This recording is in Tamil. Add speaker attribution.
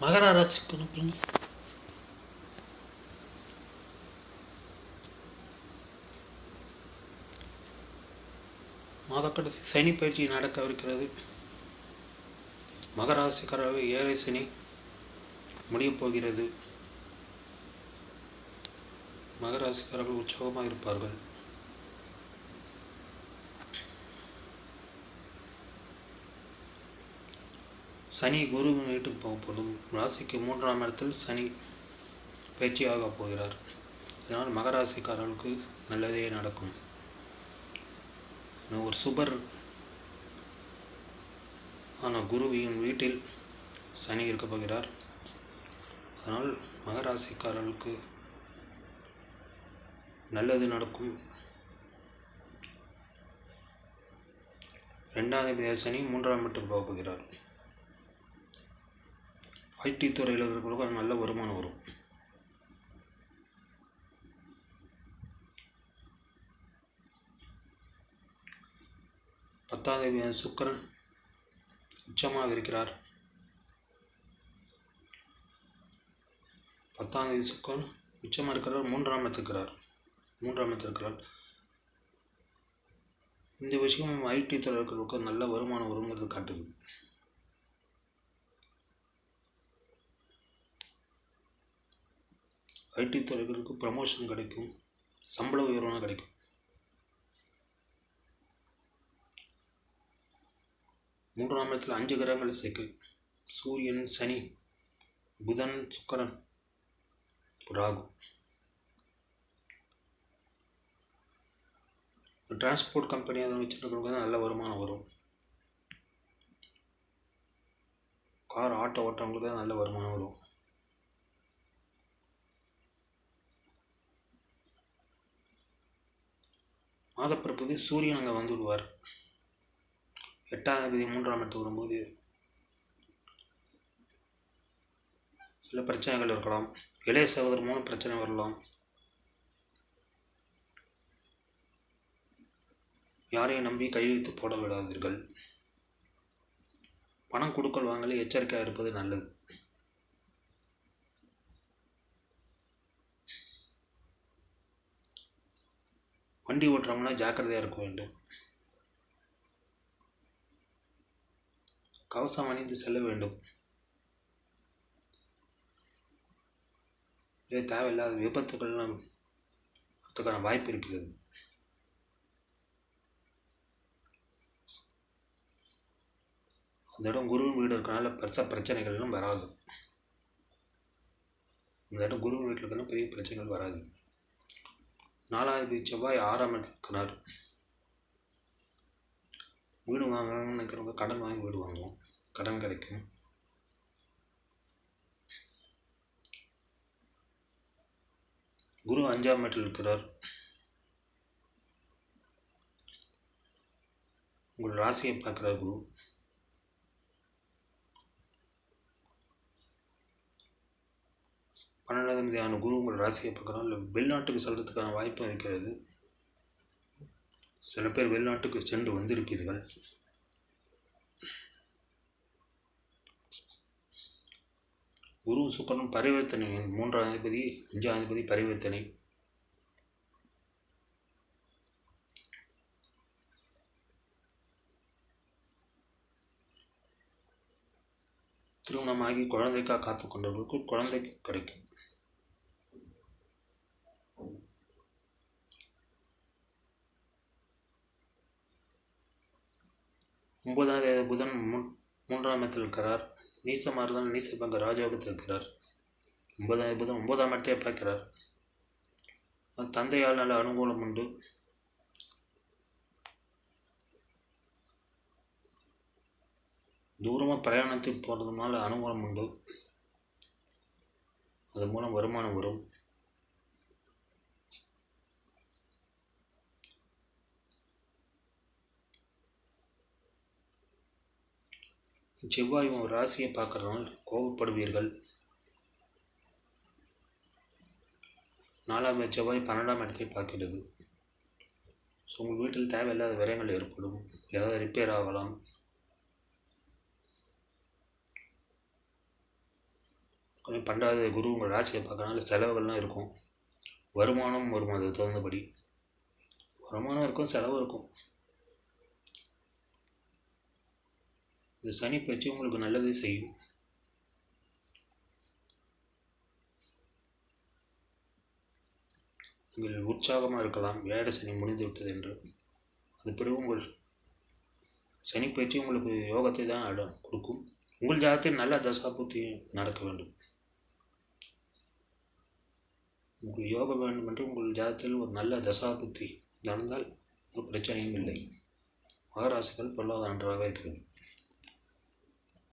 Speaker 1: மகர ராசிக்கு அனுப்புங்க மாதக்கடைசி சனி பயிற்சி நடக்கவிருக்கிறது மகராசிக்காரர்கள் ஏழை சனி முடியப் போகிறது. மகராசிக்காரர்கள் உற்சாகமாக இருப்பார்கள். சனி குரு வீட்டுக்கு போகப்படும் ராசிக்கு மூன்றாம் இடத்தில் சனி பயிற்சியாக போகிறார். இதனால் மகராசிக்காரர்களுக்கு நல்லதே நடக்கும். ஒரு சுபர் ஆன குருவின் வீட்டில் சனி இருக்கப் போகிறார். அதனால் மகராசிக்காரர்களுக்கு நல்லது நடக்கும். ரெண்டாவது தேதி சனி மூன்றாம் மீட்டர் போகப் போகிறார். ஐடி துறையில் இருக்கிறவங்களுக்கு நல்ல வருமானம் வரும். பத்தாம் தேதி சுக்கரன் உச்சமாக இருக்கிறார். பத்தாம் தேதி சுக்கரன் உச்சமாக இருக்கிறார் மூன்றாம் இருக்கிறார். மூன்றாம் இருக்கிறார். இந்த விஷயம் ஐடி துறை இருக்கிறவங்களுக்கு நல்ல வருமானம் வருங்கிறது காட்டுது. ஐடி துறைகளுக்கு ப்ரமோஷன் கிடைக்கும். சம்பள உயர்வான கிடைக்கும். மூன்றாம் இடத்தில் அஞ்சு கிரகங்கள் சேர்க்கு. சூரியன் சனி புதன் சுக்கரன் ராகு. டிரான்ஸ்போர்ட் கம்பெனி வச்சுருக்கிறவங்க தான் நல்ல வருமானம் வரும். கார் ஆட்டோ ஓட்டுறவங்களுக்கு தான் நல்ல வருமானம் வரும். மாதப்பிறப்புது சூரியன் அங்கே வந்துடுவார். எட்டாம் தேதி மூன்றாம் இடத்துக்கு வரும்போது சில பிரச்சனைகள் இருக்கலாம். இளைய சகோதரர் மூலம் பிரச்சனை வரலாம். யாரையும் நம்பி கையெழுத்து போட விடாதீர்கள். பணம் கொடுக்கல் வாங்கல எச்சரிக்கையாக இருப்பது நல்லது. வண்டி ஓட்டுறவங்கன்னா ஜாக்கிரதையாக இருக்க வேண்டும். கவசம் அணிந்து செல்ல வேண்டும். இதே தேவையில்லாத விபத்துக்கள்லாம் அதுக்கான வாய்ப்பு இருக்கிறது. அந்த இடம் குரு வீடு இருக்கனால பெருசாக பிரச்சனைகள்லாம் வராது. இந்த இடம் குரு வீட்டில் இருக்கனால பெரிய பிரச்சனைகள் வராது. நாலாவது செவ்வாய் ஆறாம் இடத்துல இருக்கிறார். வீடு வாங்கணும்னு நினைக்கிறவங்க கடன் வாங்கி வீடு வாங்குவோம் கடன் கிடைக்கும். குரு அஞ்சாம் இடத்தில் இருக்கிறார். உங்கள் ராசியை பார்க்குறார் குரு. பன்னெண்டாம் தேதியான குரு உங்கள் ராசியை பார்க்குறோம் இல்லை வெளிநாட்டுக்கு செல்கிறதுக்கான வாய்ப்பும் இருக்கிறது. சில பேர் வெளிநாட்டுக்கு சென்று வந்திருப்பீர்கள். குரு சுக்கரன் பரிவர்த்தனை மூன்றாம் அதிபதி அஞ்சாம் அதிபதி பரிவர்த்தனை. திருமணமாகி குழந்தைக்காக காத்து கொண்டவர்களுக்கு குழந்தை கிடைக்கும். ஒன்பதாக புதன் மூ மூன்றாம் இடத்தில் இருக்கிறார். நீசமாக நீச நீசபங்க ராஜயோகத்தில் இருக்கிறார். ஒன்பதாம் புதன் ஒன்பதாம் இடத்தையே பார்க்கிறார். தந்தையால் நல்ல அனுகூலம் உண்டு. தூரமாக பிரயாணத்துக்கு போகிறதுனால அனுகூலம் உண்டு. அது மூலம் வருமானம் வரும். செவ்வாய் உன் ராசியை பார்க்கறதுனால கோபப்படுவீர்கள். நாலாம் செவ்வாய் பன்னெண்டாம் இடத்தை பார்க்கிறது. ஸோ உங்கள் வீட்டில் தேவையில்லாத விரயங்கள் ஏற்படும். ஏதாவது ரிப்பேர் ஆகலாம். கொஞ்சம் பன்னெண்டாவது குரு உங்கள் ராசியை பார்க்கறனால செலவுகள்லாம் இருக்கும். வருமானம் வரும் அது தகுந்தபடி. வருமானம் இருக்கும் செலவும் இருக்கும். இந்த சனி பயிற்சி உங்களுக்கு நல்லது செய்யும். நீங்கள் உற்சாகமாக இருக்கலாம். வேட சனி முடிந்து விட்டது என்று. அது பிறகு உங்கள் சனி பயிற்சி உங்களுக்கு யோகத்தை தான் அட கொடுக்கும். உங்கள் ஜாதகத்தில் நல்ல தசாபுத்தி நடக்க வேண்டும். உங்களுக்கு யோகம் வேண்டும் என்று உங்கள் ஜாதகத்தில் ஒரு நல்ல தசாபுத்தி நடந்தால் ஒரு பிரச்சனையும் இல்லை. மகராசிகள் பொருளாதார நன்றாக இருக்கிறது.